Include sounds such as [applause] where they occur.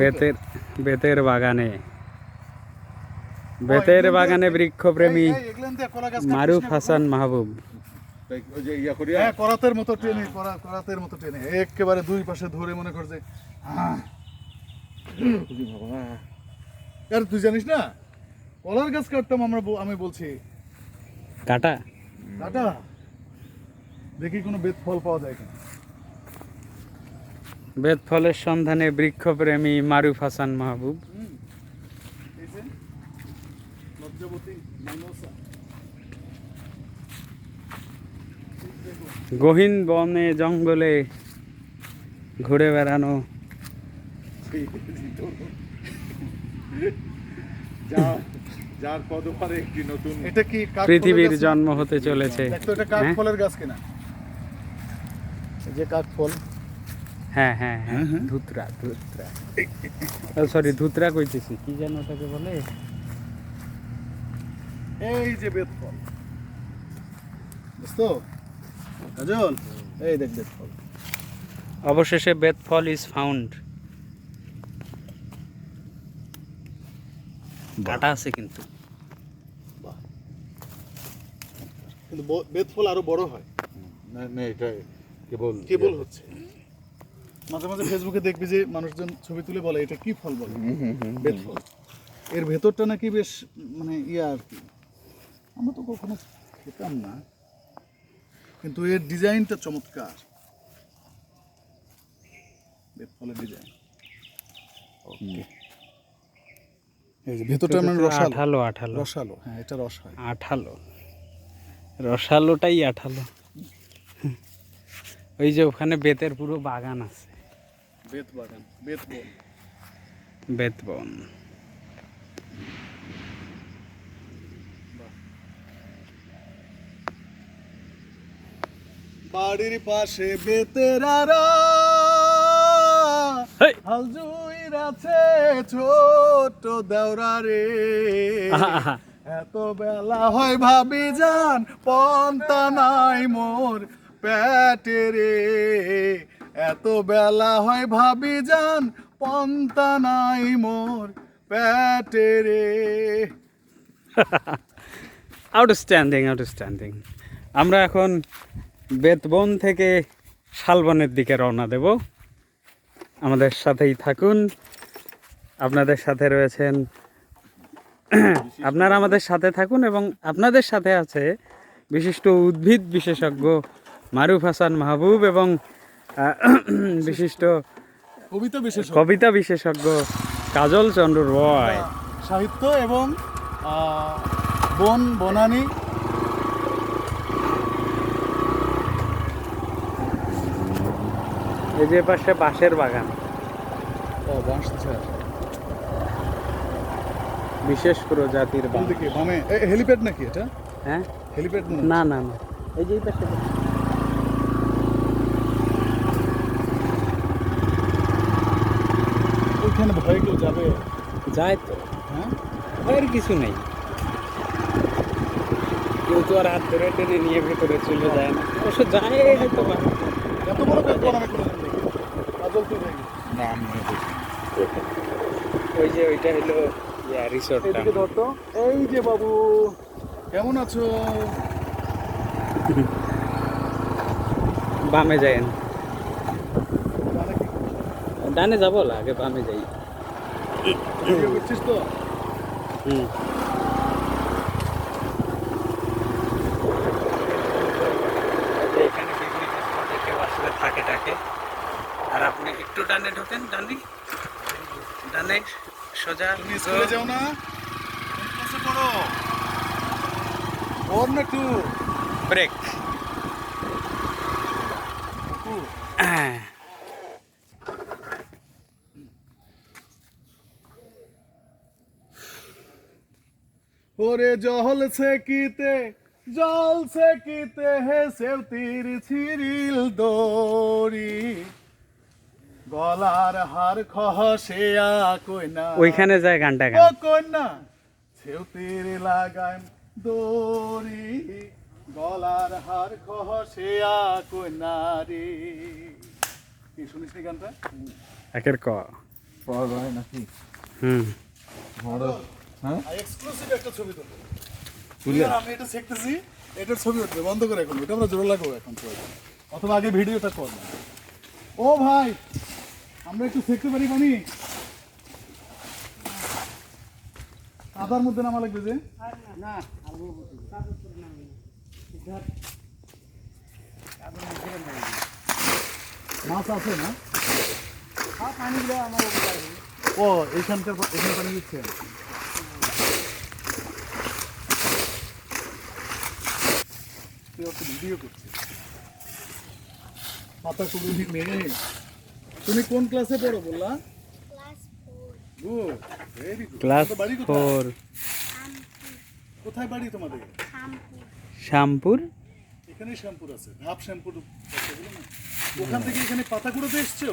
বেতের বেতের বাগানে। বেতের বাগানে বৃক্ষপ্রেমী মারুফ হাসান মাহবুব। ইয়া হ্যাঁ করাতের মতো টেনে করাতের মতো টেনে। একেবারে দুই পাশে ধরে মনে কর যে হ্যাঁ। আর তুই জানিস না কলার গাছ কাটতাম আমরা আমি বলছি। কাটা? কাটা? দেখি কোনো বেদ ফল পাওয়া যায় কিনা। বেত ফলের সন্ধানে বৃক্ষপ্রেমী মারুফ হাসান মাহবুব। গহীন বনে জঙ্গলে ঘুরে বেড়ানো। যার পদপারে একটি নতুন এটা কি পৃথিবীর জন্ম হতে চলেছে। এটা হ্যাঁ? গাছ কিনা? যে কাঠ ফল। হ্যাঁ হ্যাঁ হ্যাঁ। হ্যাঁ, হ্যাঁ। ধুতরা ধুতরা। সরি ধুতরা কইতেছি। কি যেন ওটাকে বলে? এই যে বেদ ফল বুঝতো কাজল এই দেখ বেদফল অবশেষে বেত ফল ইজ ফাউন্ড কাটা আছে কিন্তু। কিন্তু ব- ফল আরও বড় হয়। না না এটা কেবল কেবল হচ্ছে। মাঝে মাঝে ফেসবুকে দেখবি যে মানুষজন ছবি তুলে বলে এটা কি ফল? বলে। বেদ ফল। এর ভেতরটা নাকি বেশ মানে ইয়া আর কি। আমরা তো কখনো খেতাম না। কিন্তু এর ডিজাইনটা চমৎকার। বেদ ফলের ডিজাইন। এই যে ভেতরটা মানে রসালো। আঠালো আঠালো। রসালো হ্যাঁ এটা রস হয়। আঠালো। রসালোটাই আঠালো। ওই যে ওখানে বেতের পুরো বাগান আছে। বেত বাগান বেত বেতবন বাড়ির পাশে বেতেরারা! হালজুইর আছে ছোট দেওরা রে। এত বেলা হয় ভাবি যান পন্তা নাই মোর পেটে রে। এত বেলা হয় ভাবি যান, পন্তা নাই মোর পেটে রে। [laughs] আউটস্ট্যান্ডিং আউটস্ট্যান্ডিং আমরা এখন বেতবন থেকে শালবনের দিকে রওনা দেব। আমাদের সাথেই থাকুন। আপনাদের সাথে রয়েছেন [clears throat] আপনারা আমাদের সাথে থাকুন এবং আপনাদের সাথে আছে বিশিষ্ট উদ্ভিদ বিশেষজ্ঞ মারুফ হাসান মাহবুব এবং বিশিষ্ট কবিতা বিশেষ কবিতা বিশেষজ্ঞ কাজল চন্দ্র রয়। সাহিত্য এবং বন বনানী। এই যে পাশে বাঁশের বাগান। ও বাঁশ ঝাড় বিশেষ প্রজাতির বাঁশ। বামে? হেলিপ্যাড নাকি এটা? হ্যাঁ? হেলিপ্যাড না? না না এই যে পাশে। ওইখানে ভয় কেউ যাবে। যায় তো। হ্যাঁ? ভয়ের কিছু নেই। কেউ তো আর হাত ধরে টেনে নিয়ে ভেতরে চলে যায় না। অবশ্য যায় হয়তো বা। এত বড় ব্যাপার আমি কোনোদিন দেখি কাজল তুই দেখি না আমি ওই যে ওইটা হলো ইয়া রিসোর্টটা এদিকে ধরতো। এই যে বাবু কেমন আছো? বামে যায় জানে কি? ডানে যাব আগে বামে যাই। তো? হুম। এখানে পিকনিক কেউ আসলে থাকে টাকে আর আপনি একটু ডানে ঢোকেন ডানে। ডানে সোজা স্কুলে যাও না? পড়ো। ওর না একটু। ব্রেক। ওরে জল সেকিতে জল সেকিতে হে সেউতির ছিরিল দড়ি। গলার হার খসেয়া কইনা। ওইখানে যায় গানটা ও গান কন্যা সেউতির লাগাম দড়ি। গলার হার খসেয়া কইনা রে। কি শুনিস গানটা? একের ক। পাওয়া যায় নাকি হুম। বড় হ্যাঁ? এক্সক্লুসিভ একটা ছবি তুলবো। তুলে আমি এটা শিখতেছি এটার ছবি উঠবে বন্ধ করে এখন এটা আমরা জোরে লাগাবো এখন অথবা আগে ভিডিওটা করব ও ভাই আমরা একটু শিখতে পারি পানি আদার মধ্যে নামা লাগবে যে? মাছ আছে না? ও এইখানকার এখানে পানি দিচ্ছে তুই একটা ভিডিও করছিস পাতা কুড়ুনি মেয়ে তুমি কোন ক্লাসে পড়ো বললা? ক্লাস ফোর ভেরি গুড বাড়ি কোথায়? কোথায় বাড়ি তোমাদের? শ্যামপুর। এখানে শ্যাম্পুর আছে ধাপ শ্যাম্পুর ওখান থেকে এখানে পাতা কুড়োতে এসছো?